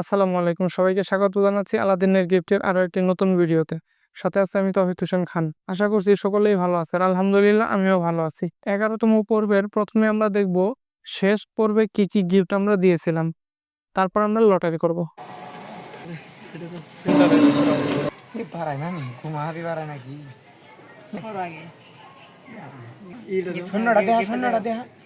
আসসালামু আলাইকুম। সবাইকে স্বাগত জানাচ্ছি আলাদিনের গিফটের আরও একটি নতুন ভিডিওতে। সাথে আছে আমি তহিদ হোসেন খান। আশা করছি সকলেই ভালো আছেন। আলহামদুলিল্লাহ আমিও ভালো আছি। এগারোতম পর্বের প্রথমে আমরা দেখব শেষ পর্বে কি কি গিফট আমরা দিয়েছিলাম। তারপর আমরা লটারি করব। নাকি? দেখা দেখা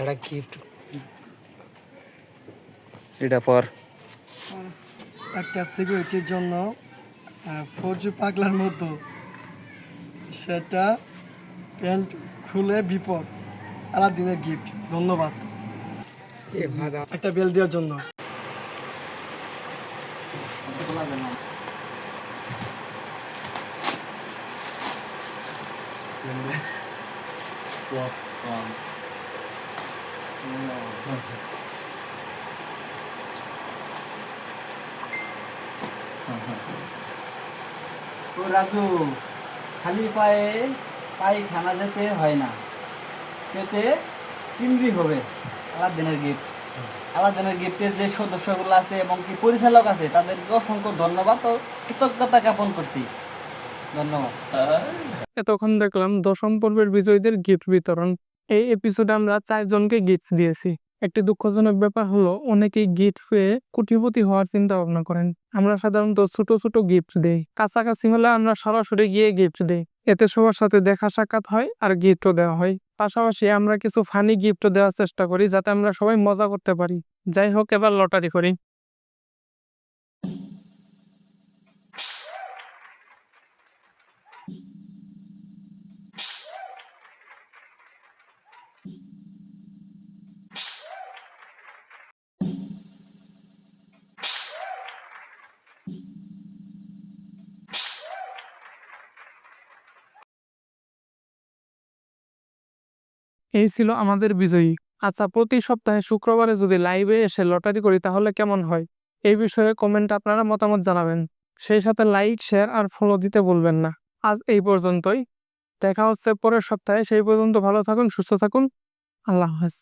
এটা গিফট এটা পর একটা সিকিউরিটির জন্য ফৌজি পাগলার মতো। সেটা প্যান্ট খুলে বিপদ। আলাদিনের গিফট ধন্যবাদ। একটা বেল দেওয়ার জন্য। ও রাজু, খালি পায়ে পায়খানা যেতে হয় না। পেতে তিমড়ি হবে। আলাদিনের গিফট আলাদিনের গিফটের যে সদস্যগুলো আছে এবং কি পরিচালক আছে, তাদেরকে অসংখ্য ধন্যবাদ ও কৃতজ্ঞতা জ্ঞাপন করছি। ধন্যবাদ। এতক্ষণ দেখলাম দশম পর্বের বিজয়ীদের গিফট বিতরণ। এই এপিসোডে আমরা চারজনকে গিফট দিয়েছি। একটি দুঃখজনক ব্যাপার হলো, অনেকেই গিফট পেয়ে কোটিপতি হওয়ার চিন্তা ভাবনা করেন। আমরা সাধারণত ছোট ছোট গিফট দেই। কাছাকাছি হলে আমরা সরাসরি গিয়ে গিফট দেই। এতে সবার সাথে দেখা সাক্ষাৎ হয় আর গিফটও দেওয়া হয়। পাশাপাশি আমরা কিছু ফানি গিফটও দেওয়ার চেষ্টা করি, যাতে আমরা সবাই মজা করতে পারি। যাই হোক, এবার লটারি করি। এই ছিল আমাদের বিজয়ী। আচ্ছা প্রতি সপ্তাহে শুক্রবারে যদি লাইভে এসে লটারি করি, তাহলে কেমন হয়? এই বিষয়ে কমেন্ট আপনারা মতামত জানাবেন। সেই সাথে লাইক শেয়ার আর ফলো দিতে বলবেন না। আজ এই পর্যন্তই। দেখা হচ্ছে পরের সপ্তাহে। সেই পর্যন্ত ভালো থাকুন, সুস্থ থাকুন। আল্লাহ হাফেজ।